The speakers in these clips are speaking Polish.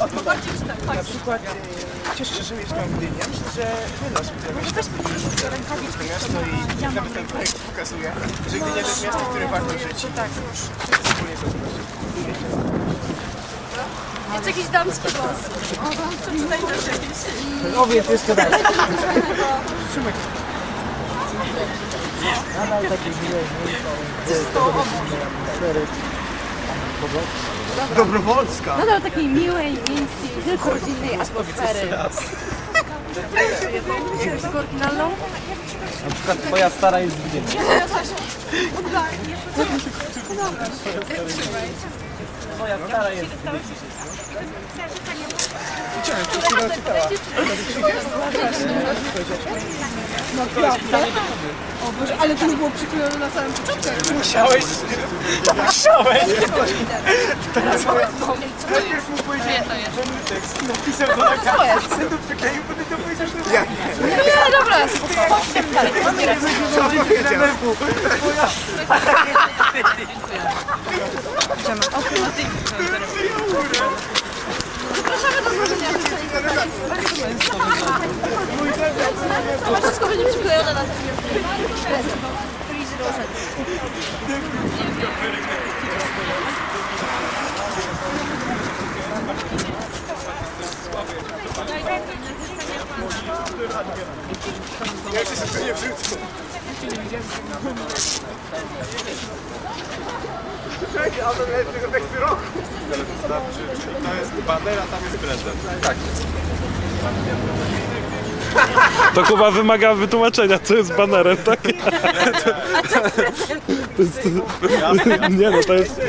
Na przykład e, cieszę się, że mieszkam w Gdyni. Ja myślę, że wiele osób, które mieszka w to miasto i nawet ten projekt pokazuje, że Gdynia to jest miasto, w którym warto żyć. Tak, już wspólnie to. Jest jakiś damski głos. Przeczytaj też jakieś. Owiec jeszcze raz. Nadal takie miłe Dobrowolska. Nadal takiej miłej, miejskiej, tylko rodzinnej atmosfery. Jest oryginalną? Na przykład twoja stara jest w Gdyni. Twoja stara jest w Ale to nie było przyklejone na samym początku. Musiałeś. Musiałeś. Najpierw mu powiedziałem, że mój tekst napisał do to przykleił, potem to powiedział, że nie. Dobra. Co powiedział? Zapraszamy do złożenia. To wszystko przyklejone na ten prezent. Freezy Rożek. Ja się sobie nie wrzucę. Czekaj, a to tego tekstu roku. To jest baner, a tam jest prezent. To Kuba wymaga wytłumaczenia, co jest banerem, tak? To jest, nie no, to jest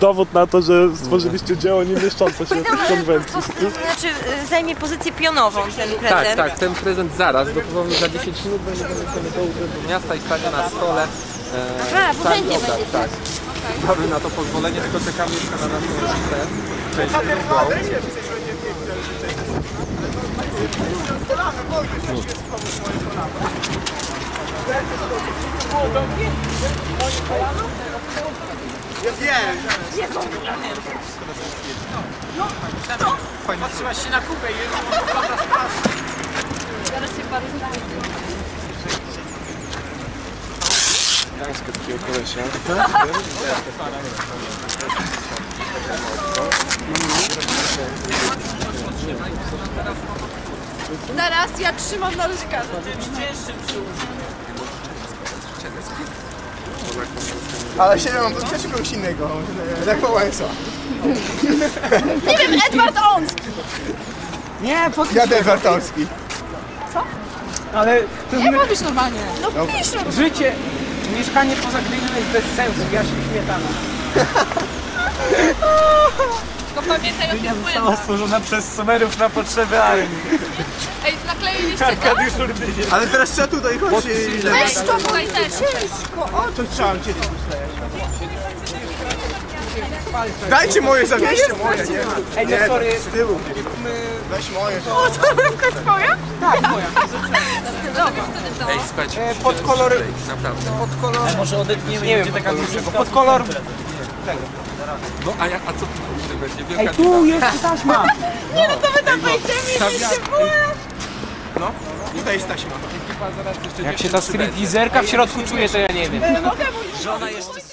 dowód na to, że stworzyliście dzieło nie mieszczące się w konwencji. Znaczy zajmie pozycję pionową ten prezent. Tak, tak, ten prezent zaraz, dosłownie za 10 minut będziemy sobie do urzędu miasta i stanie na stole. E, Aha, urzędzie obrad, będzie. Tak. Mamy na to pozwolenie, tylko czekamy jeszcze na naszą. Część rytuału. Ja wiem. Patrzyłaś się na kupę i Zaraz się znajdzie. Gdańska takiego kolesia. Zaraz ja trzymam na łyżkach. Ale się mam też kogoś innego. Tak Wałęsa. Nie wiem, Edward Ons! Nie, pod... Jadę Wartowski. Ale to Nie mówisz normalnie. No pisz no. życie, mieszkanie poza Gdynią jest bez sensu, ja się śmietana. Tylko pamiętaj o tym Została błędach. stworzona przez Sumerów na potrzeby armii. Ej, nakleiliście to? Arkadiusz Urdynie. Ale teraz trzeba tutaj chodzić. Weź to tutaj też. To trzeba myśleć. Dajcie moje, zawieźcie moje, nie? Ej, no sorry. Z tyłu. Weź moje. O, to rybka twoja? Ej, słuchajcie, E, pod kolor, naprawdę. pod kolor... może odetniemy, nie wiem, taka dłuższego. Pod kolor... No a, ja, a co tu tutaj będzie? Wielka Ej, tu jest taśma! Nie no to wy tam wejdziemy i się No, tutaj jest taśma. Jak się ta streetlizerka w środku czuje, to ja nie wiem. Żona jeszcze...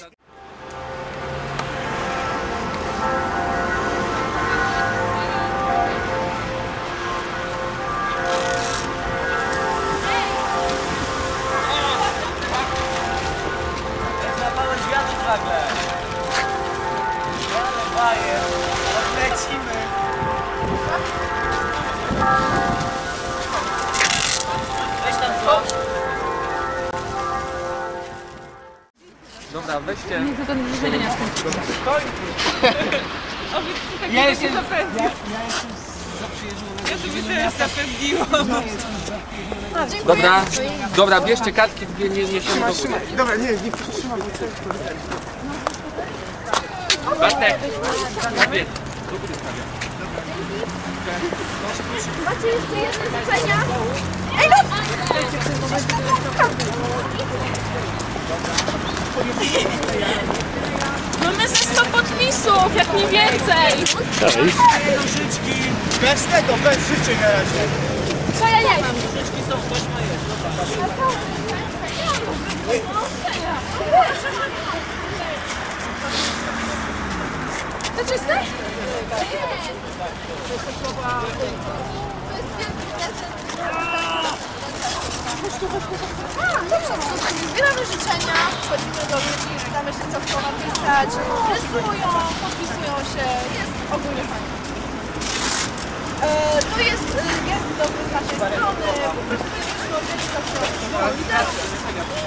Bajer. Odlecimy. Weź tam coś. Dobra, weźcie. To ten wyżenie nie Ja jestem... Dobra, dobra, bierzcie kartki, dwie nie niesiemy do góry. Dobra, nie, nie przytrzymam. Bartek. Macie jeszcze jedne życzenia? Ej no! Mamy ze 100 podpisów! Jak mi więcej! Hej. Nożyczki. Bez tego, bez życzeń na razie. Co ja nie mam? To czyste? A, zbieramy życzenia, chodzimy do ludzi, pytamy się co chcą napisać, rysują, podpisują się, jest ogólnie fajnie. E, to jest e, gest dobry z naszej strony, po prostu jesteśmy organizacją liderów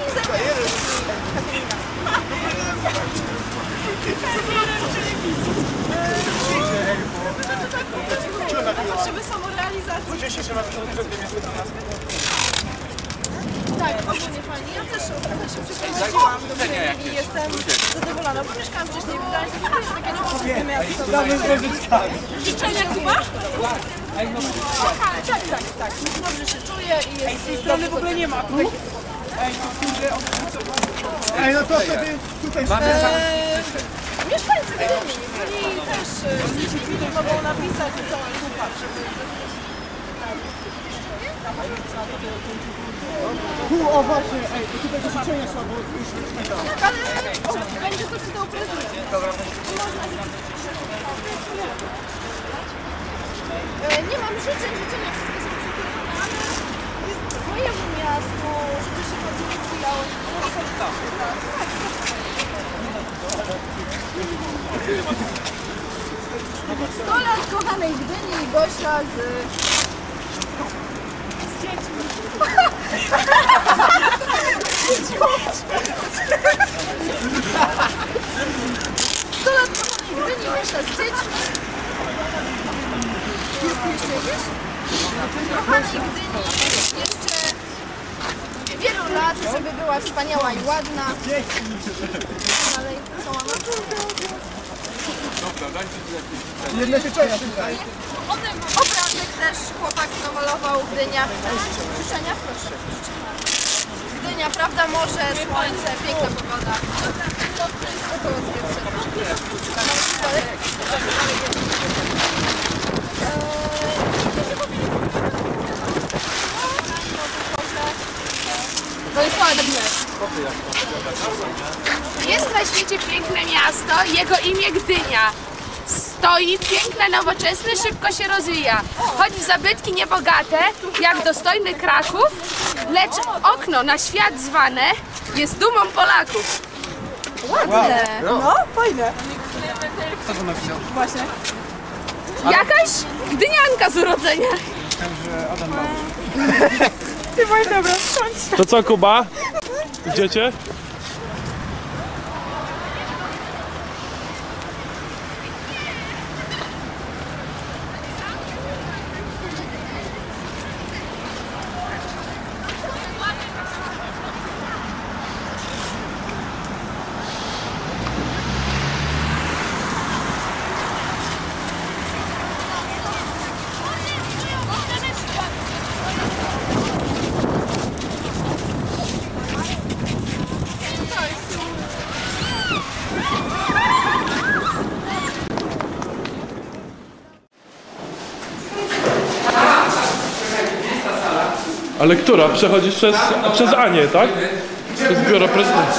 i zajmujemy się Katarina. Potrzeby samorealizacji. Ludzie się trzeba przygotować do miasta do nas. Tak, ogólnie fajnie. Ja też trochę się przeprowadziłam do Gdyni i jestem zadowolona, bo mieszkałam wcześniej w Gdańsku, to jest takie nowe miasto. Życzenia Kuba? Tak, tak, tak. Dobrze się czuję i jest... Z tej strony w ogóle nie ma. Ej, no to wtedy tutaj Eee, mieszkańcy Gdyni, oni też e, mogą napisać całą kupa, żeby... Tu, o właśnie, ej, tutaj te życzenia są, bo już Tak, ale o, będzie to czytał prezydent. E, Nie mam życzeń, życzenia wszystkie są przykrywane, ale jest mojemu miastu, żeby się bardziej rozwijało. Sto lat kochanej Gdyni i Gośla z... z Sto lat kochanej Gdyni i Gośla z dziećmi. Jest jeszcze jakieś? Kochanej Gdyni jeszcze wielu lat, żeby była wspaniała i ładna. Dalej, co mamy? jedne życzenia tutaj. Obrazek też chłopak namalował Gdynia. Życzenia proszę. Prawda, morze, słońce, piękna pogoda. To jest ładne. Jest na świecie piękne miasto, jego imię Gdynia. Stoi piękne, nowoczesne, szybko się rozwija. Choć w zabytki niebogate, jak dostojny Kraków, lecz okno na świat zwane jest dumą Polaków. No, fajne. Jakaś Gdynianka z urodzenia. To co, Kuba? Idziecie? Ale która? Przechodzisz przez, przez Anię, tak? Przez biuro prezydenta.